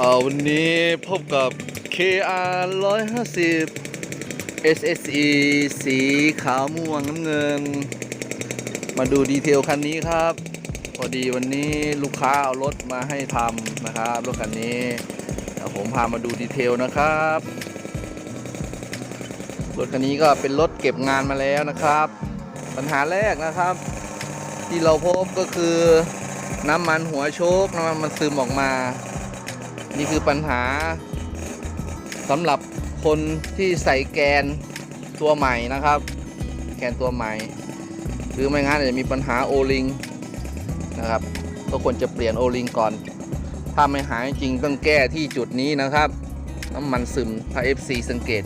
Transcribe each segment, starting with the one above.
อ่อวันนี้พบกับ KR 150 SSE สีขาวม่วงน้ำเงิน มาดูดีเทลคันนี้ครับ พอดีวันนี้ลูกค้าเอารถมาให้ทำนะครับรถคันนี้เดี๋ยวผมพามาดูดีเทลนะครับรถคันนี้ก็เป็นรถเก็บงานมาแล้วนะครับ ปัญหาแรกนะครับ ที่เราพบก็คือน้ำมันหัวโชคน้ำมันมันซึมออกมา นี่คือปัญหาสำหรับคนที่ใส่แกนตัวใหม่นะครับ แกนตัวใหม่ หรือไม่งั้นอาจจะมีปัญหาโอลิงนะครับก็ควรจะเปลี่ยนโอลิงก่อน ถ้าไม่หายจริงต้องแก้ที่จุดนี้นะครับ น้ำมันซึมถ้า FC สังเกต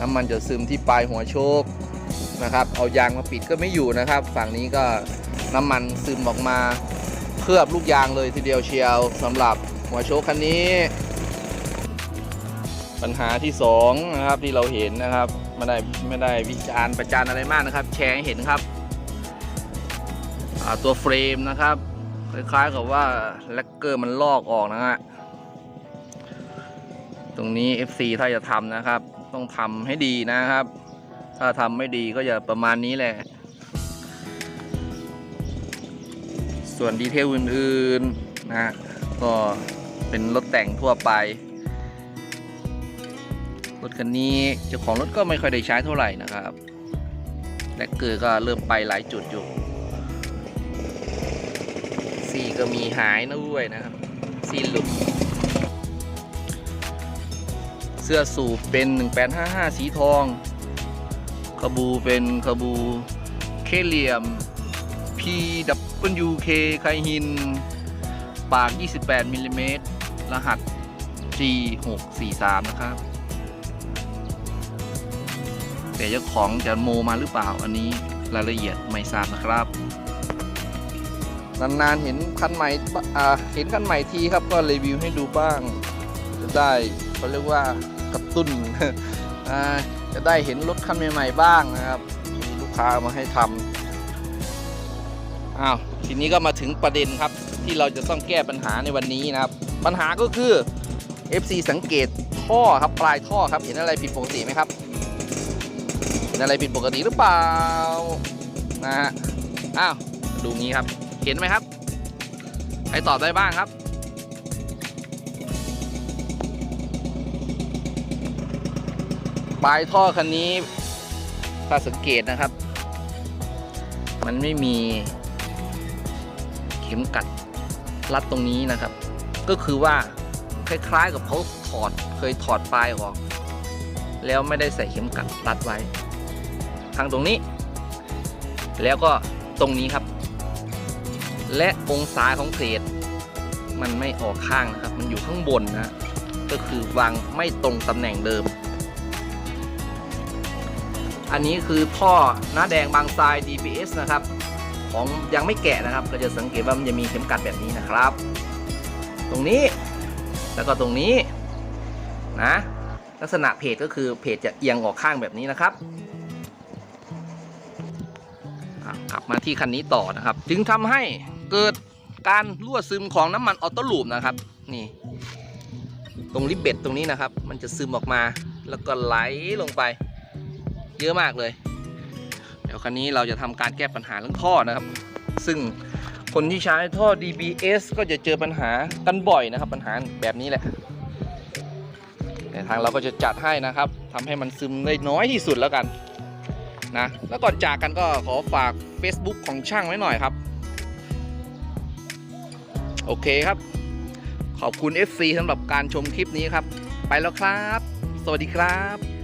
น้ำมันจะซึมที่ปลายหัวโชคนะครับ เอายางมาปิดก็ไม่อยู่นะครับ ฝั่งนี้ก็น้ำมันซึมออกมาเคลือบลูกยางเลยทีเดียวเชียวสำหรับ หัวโชคคันนี้ ปัญหาที่สองนะครับที่เราเห็นนะครับไม่ได้ไม่ได้วิจารณ์ประจานอะไรมากนะครับ แชร์ให้เห็นครับตัวเฟรมนะครับ คล้ายๆกับว่าแล็กเกอร์มันลอกออกนะฮะตรงนี้ FC ถ้าจะทำนะครับ ต้องทำให้ดีนะครับ ถ้าทำไม่ดีก็จะประมาณนี้แหละ ส่วนดีเทลอื่นๆนะก็ เป็นรถแต่งทั่วไป รถคันนี้เจ้าของรถก็ไม่ค่อยได้ใช้เท่าไหร่นะครับและเกิดก็เริ่มไปหลายจุดอยู่ซีก็มีหายนะด้วยนะครับซีหลุด เสื้อสูบเป็น 1855 สีทองขบูเป็นขบูเคเลียม PWK ไคหิน ปาก 28มิลลิเมตร รหัส G643 นะครับ แต่เจ้าของจะโมมาหรือเปล่าอันนี้รายละเอียดไม่ทราบนะครับ นานๆเห็นคันใหม่เห็นคันใหม่ทีครับก็รีวิวให้ดูบ้าง จะได้เขาเรียกว่ากระตุ้นจะได้เห็นรถคันใหม่ ๆ บ้างนะครับ มีลูกค้าเอามาให้ทำ อ้าวทีนี้ก็มาถึงประเด็นครับ ที่เราจะต้องแก้ปัญหาในวันนี้นะครับ ปัญหาก็คือ FC สังเกตท่อครับปลายท่อครับเห็นอะไรผิดปกติไหมครับเห็นอะไรผิดปกติหรือเปล่านะฮะอ้าวดูงี้ครับ เห็นไหมครับใครตอบได้บ้างครับปลายท่อคันนี้ถ้าสังเกตนะครับ มันไม่มี ข็มกัดรัดตรงนี้นะครับ ก็คือว่าคล้ายๆกับเขาถอดเคยถอดปลายออก แล้วไม่ได้ใส่เข็มกัดรัดไว้ทางตรงนี้ แล้วก็ตรงนี้ครับ และองศาของเพลทมันไม่ออกข้างนะครับ มันอยู่ข้างบนนะก็คือวางไม่ตรงตำแหน่งเดิม อันนี้คือท่อหน้าแดงบางทราย DPS นะครับ ของยังไม่แกะนะครับ ก็จะสังเกตว่ามันจะมีเข็มกัดแบบนี้นะครับ ตรงนี้แล้วก็ตรงนี้นะลักษณะเพจก็คือเพจจะเอียงออกข้างแบบนี้นะครับกลับมาที่คันนี้ต่อนะครับ จึงทำให้เกิดการรั่วซึมของน้ำมันออโต้ลูปนะครับ นี่ ตรงริบเบ็ดตรงนี้นะครับ มันจะซึมออกมาแล้วก็ไหลลงไป เยอะมากเลย ดี๋ยวคันนี้เราจะทำการแก้ปัญหาเรื่องท่อนะครับ ซึ่งคนที่ใช้ท่อ DBS ก็จะเจอปัญหากันบ่อยนะครับ ปัญหาแบบนี้แหละแต่ทางเราก็จะจัดให้นะครับทำให้มันซึมได้น้อยที่สุดแล้วกันนะแล้วก่อนจากกันก็ขอฝาก Facebook ของช่างไว้หน่อยครับ โอเคครับ ขอบคุณ FC สำหรับการชมคลิปนี้ครับ ไปแล้วครับ สวัสดีครับ